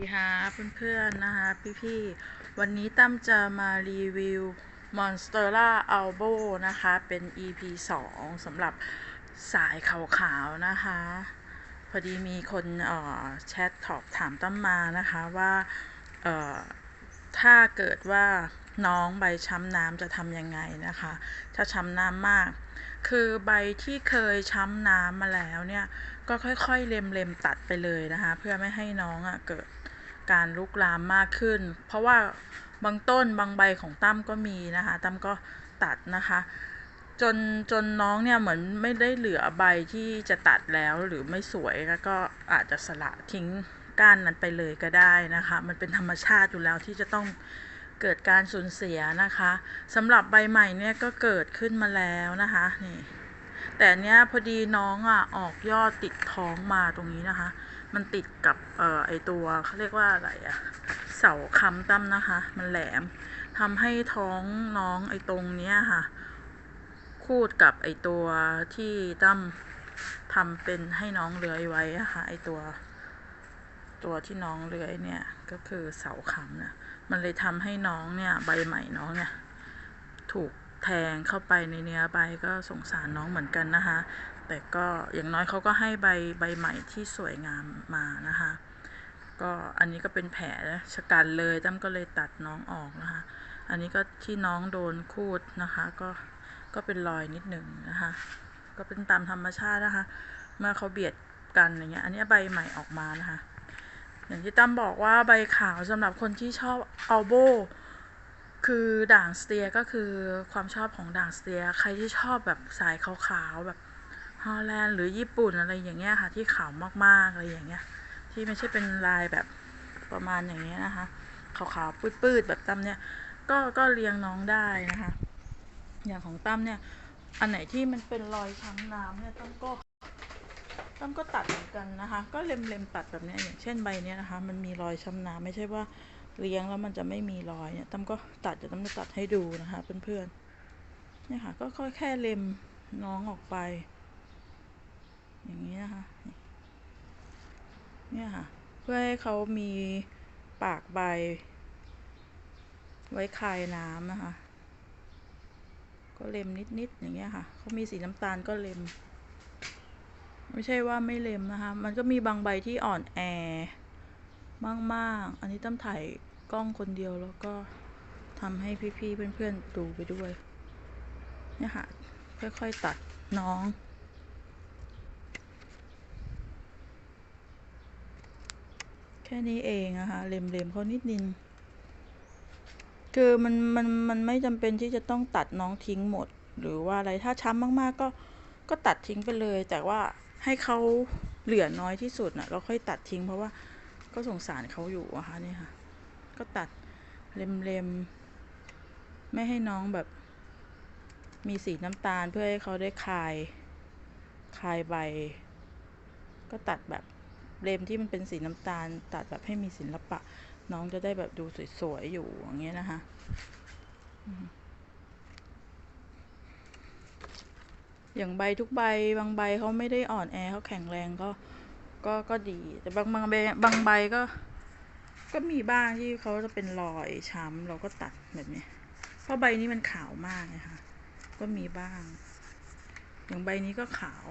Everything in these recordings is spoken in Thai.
ดีค่ะเพื่อนๆนะคะพี่ๆวันนี้ตั้มจะมารีวิว Monstera Albo นะคะ เป็น EP 2สำหรับสายขาวๆนะคะ พอดีมีคนแชทถอบถามตั้มมานะคะว่าถ้าเกิดว่าน้องใบช้ำน้ำจะทำยังไงนะคะ ถ้าช้ำน้ำมาก คือใบที่เคยช้ำน้ำมาแล้วเนี่ย ก็ค่อยๆเล็มๆตัดไปเลยนะคะ เพื่อไม่ให้น้องอะ่ะเกิด การลุกลามมากขึ้น เพราะว่าบางต้นบางใบของตั้มก็มีนะคะตั้มก็ตัดนะคะ จนจนน้องเนี่ยเหมือนไม่ได้เหลือใบที่จะตัดแล้วหรือไม่สวยแล้วก็อาจจะสละทิ้งก้านนั้นไปเลยก็ได้นะคะ มันเป็นธรรมชาติอยู่แล้วที่จะต้องเกิดการสูญเสียนะคะสำหรับใบใหม่เนี่ยก็เกิดขึ้นมาแล้วนะคะนี่แต่เนี้ยพอดีน้องอะออกยอดติดท้องมาตรงนี้นะคะ มันติดกับเอ่อไอตัวเขาเรียกว่าอะไรอะเสาค้ำตั้มนะคะ มันแหลมทำให้ท้องน้องไอตรงเนี้ยค่ะ คูดกับไอตัวที่ตั้มทำเป็นให้น้องเลื้อยไว้อะค่ะไอตัว ตัวที่น้องเลื้อยเนี่ยก็คือเสาค้ำนะมันเลยทำให้น้องเนี่ยใบใหม่น้องเนี่ยถูกแทงเข้าไปในเนื้อใบก็สงสารน้องเหมือนกันนะคะ แต่ก็อย่างน้อยเขาก็ให้ใบใบใหม่ที่สวยงามมานะคะ ก็อันนี้ก็เป็นแผลชะกันเลยตั้มก็เลยตัดน้องออกนะคะ อันนี้ก็ที่น้องโดนคูดนะคะ ก็ก็เป็นรอยนิดหนึ่งนะคะ ก็เป็นตามธรรมชาตินะคะ เมื่อเขาเบียดกันอย่างเงี้ย อันนี้ใบใหม่ออกมานะคะ อย่างที่ตั้มบอกว่าใบขาวสำหรับคนที่ชอบอัลโบคือด่างสเตียก็คือความชอบของด่างสเตีย ใครที่ชอบแบบสายขาวๆแบบ ฮอลแลนด์หรือญี่ปุ่นอะไรอย่างเงี้ยค่ะ ที่ขาวมากๆอะไรอย่างเงี้ย ที่ไม่ใช่เป็นลายแบบประมาณอย่างเงี้ยนะคะขาวๆปืดๆแบบตั้มเนี่ย ก็ก็เลี้ยงน้องได้นะคะ อย่างของตั้มเนี่ย อันไหนที่มันเป็นรอยช้ำน้ำเนี่ยตั้มก็ตั้มก็ตัดเหมือนกันนะคะ ก็เล็มๆตัดแบบเนี้ยอย่างเช่นใบเนี้ยนะคะ มันมีรอยช้ำน้ำไม่ใช่ว่าเลี้ยงแล้วมันจะไม่มีรอยเนี่ยตั้มก็ตัดจะตั้มจะตัดให้ดูนะคะ เพื่อนๆเนี่ยค่ะ ก็ค่อยแค่เล็มน้องออกไป อย่างนี้นะคะ เนี่ยค่ะ เพื่อให้เขามีปากใบ ไว้คายน้ำนะคะ ก็เล็มนิดๆอย่างเงี้ยค่ะ เขามีสีน้ำตาลก็เล็ม ไม่ใช่ว่าไม่เล็มนะคะ มันก็มีบางใบที่อ่อนแอมากๆ อันนี้ตั้มถ่ายกล้องคนเดียวแล้วก็ทำให้พี่ๆเพื่อนๆดูไปด้วยเนี่ยค่ะ ค่อยๆตัดน้อง ค่นี้เองอะค่ะเล็มๆเขานิดนึงคือมันมันมันไม่จำเป็นที่จะต้องตัดน้องทิ้งหมด หรือว่าอะไรถ้าช้ำมากๆก็ก็ตัดทิ้งไปเลย แต่ว่าให้เขาเหลือน้อยที่สุดนะเราค่อยตัดทิ้งเพราะว่าก็สงสารเขาอยู่อะคะนี่ค่ะ ก็ตัดเล็มๆ ไม่ให้น้องแบบ มีสีน้ำตาลเพื่อให้เขาได้คาย คายใบ ก็ตัดแบบ เลมที่มันเป็นสีน้ำตาล ตัดแบบให้มีศิลปะ น้องจะได้แบบดูสวยๆอยู่อย่างเงี้ยนะคะอืมอย่างใบทุกใบบางใบเขาไม่ได้อ่อนแอเขาแข็งแรงก็ก็ก็ดี แต่บางบางใบบางใบก็ ก็มีบ้างที่เขาจะเป็นรอยช้ำเราก็ตัดแบบนี้เพราะใบนี้มันขาวมากนะคะก็มีบ้าง อย่างใบนี้ก็ขาว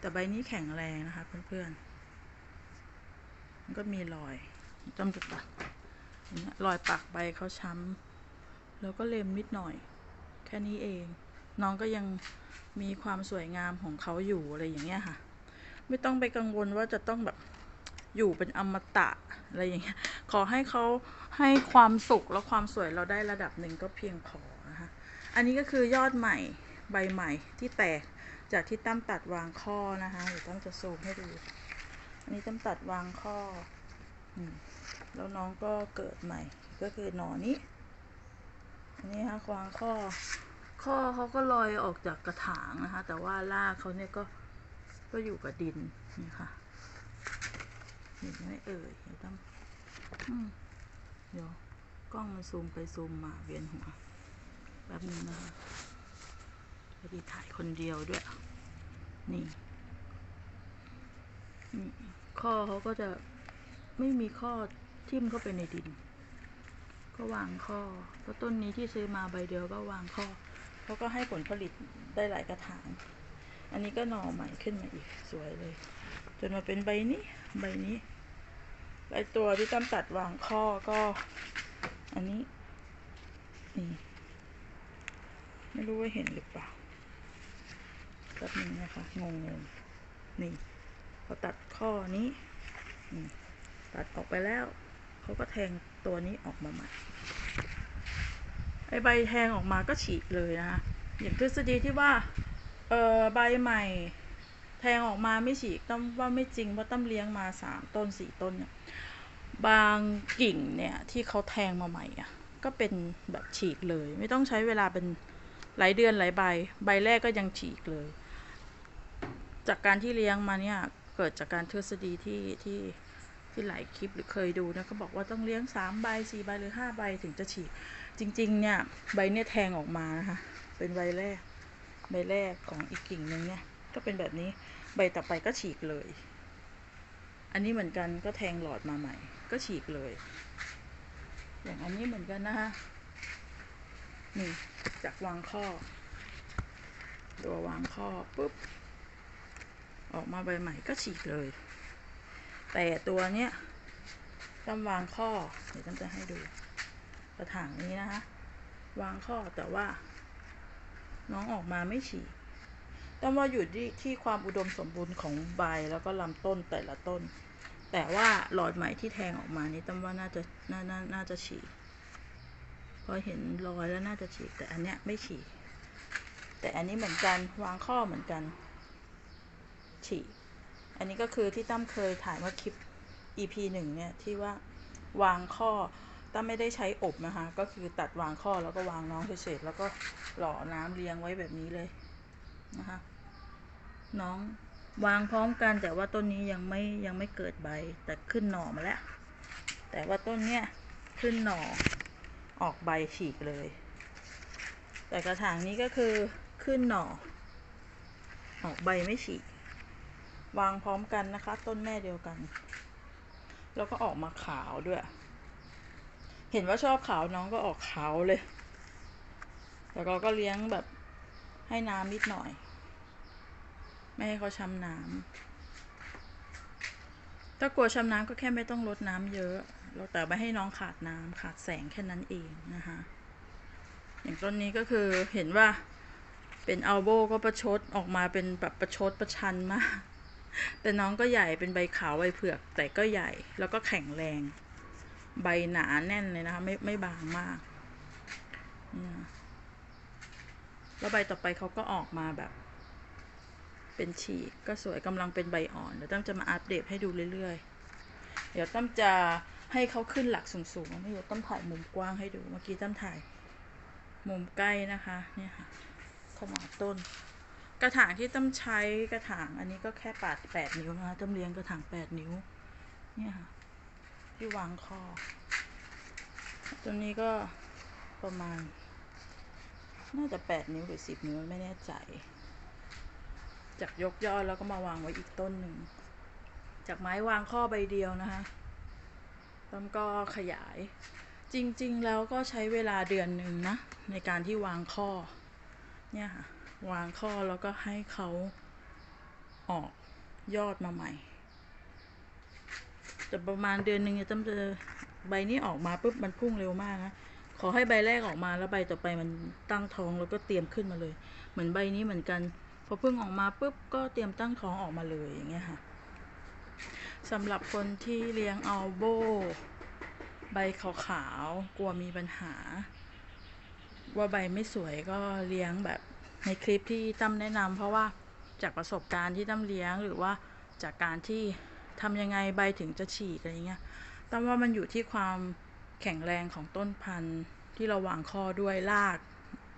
แต่ใบนี้แข็งแรงนะคะเพื่อนๆ มันก็มีรอยต้องจะตัดอย่ารอยปากใบเขาช้ำแล้วก็เล็มนิดหน่อย แค่นี้เอง น้องก็ยังมีความสวยงามของเขาอยู่อะไรอย่างเงี้ยค่ะ ไม่ต้องไปกังวลว่าจะต้องแบบอยู่เป็นอมตะอะไรอย่างเงี้ย ขอให้เขาให้ความสุขและความสวยเราได้ระดับหนึ่งก็เพียงพอนะคะ อันนี้ก็คือยอดใหม่ใบใหม่ที่แตกจากที่ตั้มตัดวางข้อนะคะเดี๋ยวตั้มจะซูมให้ดู อันนี้ตั้มตัดวางข้ออแล้วน้องก็เกิดใหม่ ก็คือหนอนี้ อันนี้ค่ะวางข้อ ข้อเขาก็ลอยออกจากกระถางนะคะ แต่ว่ารากเขาเนี่ยก็ก็อยู่กับดินนี่ค่ะเห็นไหมเอ่ยเดี๋ยวตั้มอืมเดี๋ยวกล้องมันซูมไปซูมมาเวียนหัวแป๊บนึงนะคะพอดีถ่ายคนเดียวด้วย นี่ ข้อเขาก็จะไม่มีข้อทิ่มเข้าไปในดิน ก็วางข้อเพราะต้นนี้ที่ซื้อมาใบเดียวก็วางข้อเขาก็ให้ผลผลิตได้หลายกระถาง อันนี้ก็หน่อใหม่ขึ้นมาอีกสวยเลย จนมาเป็นใบนี้ใบนี้ใบตัวที่ตั้มตัดวางข้อก็ อันนี้นี่ไม่รู้ว่าเห็นหรือเปล่าแป๊บนึงนะคะ งงๆนี่ พอตัดข้อนี้ตัดออกไปแล้ว เขาก็แทงตัวนี้ออกมาใหม่ไอใบแทงออกมาก็ฉีกเลยนะคะอย่างทฤษฎีที่ว่าเออใบใหม่ แทงออกมาไม่ฉีกต้อมว่าไม่จริงเพราะต้อมเลี้ยงมาสามต้นสี่ต้นเนี่ยบางกิ่งเนี่ยที่เขาแทงมาใหม่อะก็เป็นแบบฉีกเลย ไม่ต้องใช้เวลาเป็นหลายเดือนหลายใบ ใบแรกก็ยังฉีกเลย จากการที่เลี้ยงมาเนี่ย กิดจากการทฤษฎีที่ที่ที่หลายคลิปหรือเคยดูนะเขาบอกว่าต้องเลี้ยงสามใบสี่ใบหรือห้าใบถึงจะฉีกจริง ๆ เนี่ย ใบเนี่ยแทงออกมานะคะเป็นใบแรก ใบแรกของอีกกิ่งหนึ่งเนี่ยก็เป็นแบบนี้ใบต่อไปก็ฉีกเลย อันนี้เหมือนกันก็แทงหลอดมาใหม่ ก็ฉีกเลย อย่างอันนี้เหมือนกันนะคะนี่จากวางข้อ ตัววางข้อปุ๊บ ออกมาใบใหม่ก็ฉีกเลย แต่ตัวเนี้ยต้องวางข้อ เดี๋ยวต้องจะให้ดู กระถางนี้นะคะ วางข้อแต่ว่า น้องออกมาไม่ฉีกต้องว่าอยู่ที่ที่ความอุดมสมบูรณ์ของใบแล้วก็ลำต้นแต่ละต้น แต่ว่าหลอดใหม่ที่แทงออกมานี่ต้องว่าน่าจะน่าน่าน่าจะฉีกพอเห็นรอยแล้วน่าจะฉีกแต่อันเนี้ยไม่ฉีกแต่อันนี้เหมือนกันวางข้อเหมือนกัน ฉีกอันนี้ก็คือที่ตั้มเคยถ่ายเมื่อคลิป EP หนึ่งเนี่ยที่ว่าวางข้อตั้มไม่ได้ใช้อบนะคะ ก็คือตัดวางข้อแล้วก็วางน้องเฉยๆแล้วก็หล่อน้ำเรียงไว้แบบนี้เลยนะคะน้องวางพร้อมกันแต่ว่าต้นนี้ยังไม่ยังไม่เกิดใบแต่ขึ้นหน่อมาแล้ว แต่ว่าต้นเนี้ยขึ้นหน่อออกใบฉีกเลย แต่กระถางนี้ก็คือขึ้นหน่อออกใบไม่ฉีก วางพร้อมกันนะคะ ต้นแม่เดียวกัน แล้วก็ออกมาขาวด้วย เห็นว่าชอบขาวน้องก็ออกขาวเลย แล้วก็ก็เลี้ยงแบบให้น้ำนิดหน่อย ไม่ให้เขาช้ำน้ำถ้ากลัวช้ำน้ำก็แค่ไม่ต้องลดน้ำเยอะเราแต่ไม่ให้น้องขาดน้ำขาดแสงแค่นั้นเองนะคะอย่างต้นนี้ก็คือเห็นว่าเป็นอัลโบก็ประชดออกมาเป็นแบบประชดประชันมาก แต่น้องก็ใหญ่เป็นใบขาวใบเผือก แต่ก็ใหญ่แล้วก็แข็งแรง ใบหนาแน่นเลยนะคะไม่ไม่บางมาก แล้วใบต่อไปเขาก็ออกมาแบบ เป็นฉีกก็สวยกำลังเป็นใบอ่อนเดี๋ยวตั้มจะมาอัปเดตให้ดูเรื่อยๆ เดี๋ยวตั้มจะให้เขาขึ้นหลักสูงๆไม่เดี๋ยวตั้มถ่ายมุมกว้างให้ดูเมื่อกี้ตั้มถ่าย มุมใกล้นะคะเนี่ยค่ะขนาดต้น กระถางที่ตั้มใช้กระถางอันนี้ก็แค่ปาดแปดนิ้วนะคะต้มเลี้ยงกระถางแปดนิ้ว เนี่ยค่ะ ที่วางคอตัวนี้ก็ประมาณ น่าจะแปดนิ้วหรือสิบนิ้วไม่แน่ใจ จากยกยอดแล้วก็มาวางไว้อีกต้นหนึ่ง จากไม้วางข้อใบเดียวนะคะต้นก็ขยาย จริง ๆ แล้วก็ใช้เวลาเดือนหนึ่งนะ ในการที่วางข้อ เนี่ยค่ะ วางข้อแล้วก็ให้เขาออกยอดมาใหม่ แต่ประมาณเดือนหนึ่งเนี่ยต้นจะใบนี้ออกมาปุ๊บมันพุ่งเร็วมากนะขอให้ใบแรกออกมาแล้วใบต่อไปมันตั้งท้องแล้วก็เตรียมขึ้นมาเลย เหมือนใบนี้เหมือนกันพอเพิ่งออกมาปุ๊บก็เตรียมตั้งท้องออกมาเลยอย่างเงี้ยค่ะสำหรับคนที่เลี้ยงอัลโบใบขาวๆกลัวมีปัญหา ว่าใบไม่สวยก็เลี้ยงแบบ ในคลิปที่ตั้มแนะนำเพราะว่าจากประสบการณ์ที่ตั้มเลี้ยงหรือว่าจากการที่ทำยังไงใบถึงจะฉีกอะไรเงี้ยตั้มว่ามันอยู่ที่ความแข็งแรงของต้นพันธุ์ที่เราวางข้อด้วยราก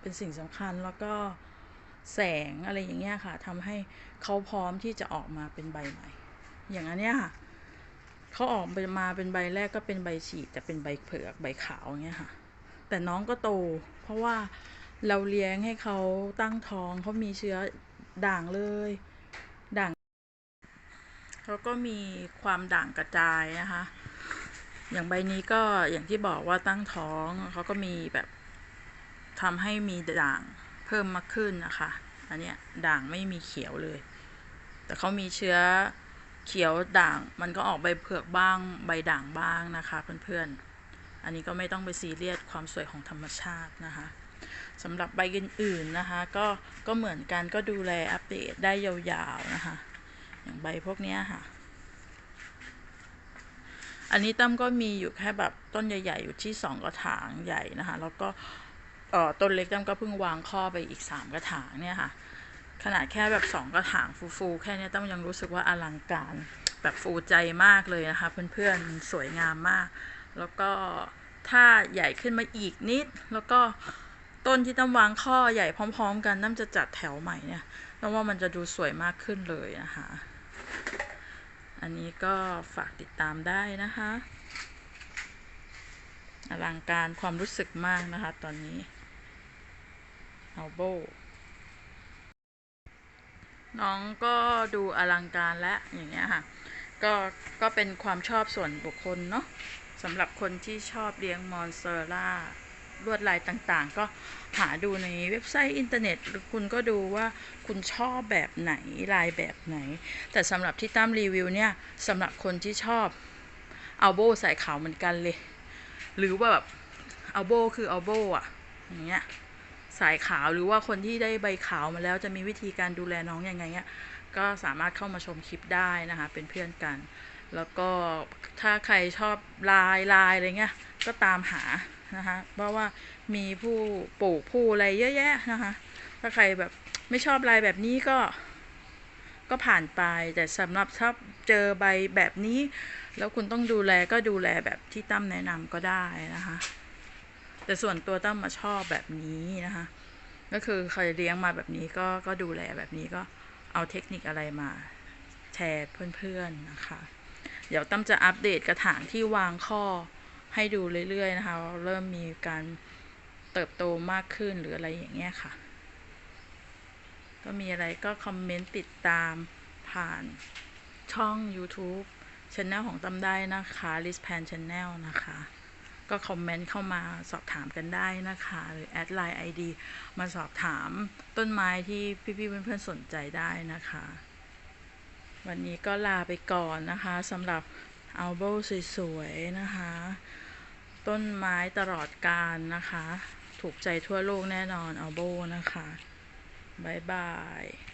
เป็นสิ่งสำคัญแล้วก็แสงอะไรอย่างเงี้ยค่ะทำให้เขาพร้อมที่จะออกมาเป็นใบใหม่ อย่างอันเนี้ยค่ะเขาออกมาเป็นใบแรกก็เป็นใบฉีดแต่เป็นใบเผือกใบขาวอย่างเงี้ยค่ะ แต่น้องก็โต เพราะว่า เราเลี้ยงให้เขาตั้งท้องเขามีเชื้อด่างเลย ด่างเขาก็มีความด่างกระจายนะคะ อย่างใบนี้ก็อย่างที่บอกว่าตั้งท้องเขาก็มีแบบทำให้มีด่างเพิ่มมากขึ้นนะคะ อันเนี้ยด่างไม่มีเขียวเลย แต่เขามีเชื้อเขียวด่างมันก็ออกใบเผือกบ้าง ใบด่างบ้างนะคะเพื่อนๆ อันนี้ก็ไม่ต้องไปซีเรียสความสวยของธรรมชาตินะคะ สำหรับใบอื่นๆนะคะ ก็ก็เหมือนกันก็ดูแลอัปเดตได้ยาวๆนะคะ อย่างใบพวกนี้ค่ะ อันนี้ตั้มก็มีอยู่แค่แบบต้นใหญ่ ๆ อยู่ที่สองกระถางใหญ่นะคะ แล้วก็ต้นเล็กตั้มก็เพิ่งวางข้อไปอีกสามกระถางเนี่ยค่ะ ขนาดแค่แบบสองกระถางฟูๆแค่นี้ตั้มยังรู้สึกว่าอลังการแบบฟูใจมากเลยนะคะ เพื่อนๆสวยงามมาก แล้วก็ถ้าใหญ่ขึ้นมาอีกนิดแล้วก็ ต้นที่ตั้มวางข้อใหญ่พร้อม ๆ กันตั้มจะจัดแถวใหม่เนี่ยตั้มว่ามันจะดูสวยมากขึ้นเลยนะคะ อันนี้ก็ฝากติดตามได้นะคะอลังการความรู้สึกมากนะคะ ตอนนี้เอาโบน้องก็ดูอลังการและอย่างเงี้ยค่ะ ก็ก็เป็นความชอบส่วนบุคคลเนาะสำหรับคนที่ชอบเลี้ยงมอนเตอร่า ลวดลายต่างๆ ก็หาดูในเว็บไซต์อินเทอร์เน็ตหรือคุณก็ดูว่าคุณชอบแบบไหนลายแบบไหน แต่สำหรับที่ตั้มรีวิวเนี่ยสำหรับคนที่ชอบเอาโบใส่ขาวเหมือนกันเลย หรือว่าแบบเอาโบคือเอาโบอะอย่างเงี้ยสายขาวหรือว่าคนที่ได้ใบขาวมาแล้วจะมีวิธีการดูแลน้องยังไงเนี่ยก็สามารถเข้ามาชมคลิปได้นะคะ เป็นเพื่อนกัน แล้วก็ถ้าใครชอบลายลายอะไรเงี้ยก็ตามหา นะคะเพราะว่ามีผู้ปลูกผู้อะไรเยอะแยะนะคะถ้าใครแบบไม่ชอบลายแบบนี้ก็ ก็ผ่านไปแต่สำหรับถ้าเจอใบแบบนี้ แล้วคุณต้องดูแลก็ดูแลแบบที่ตั้มแนะนำก็ได้นะคะ แต่ส่วนตัวตั้มมาชอบแบบนี้นะคะ ก็คือเคยเลี้ยงมาแบบนี้ก็ก็ดูแลแบบนี้ก็เอาเทคนิคอะไรมาแชร์เพื่อนๆนะคะ เดี๋ยวตั้มจะอัปเดตกระถางที่วางข้อ ให้ดูเรื่อยๆนะคะ เริ่มมีการเติบโตมากขึ้นหรืออะไรอย่างเงี้ยค่ะ ก็มีอะไรก็คอมเมนต์ติดตามผ่านช่อง YouTube Channel ของตั้มได้นะคะ l i s p a n Channel นะคะ ก็คอมเมนต์เข้ามาสอบถามกันได้นะคะ หรือแอดไลน์ ID มาสอบถามต้นไม้ที่พี่ๆเพื่อนๆสนใจได้นะคะ วันนี้ก็ลาไปก่อนนะคะสำหรับอัลโบสวยๆนะคะ ต้นไม้ตลอดการนะคะ ถูกใจทั่วโลกแน่นอนอัลโบนะคะ บ๊ายบาย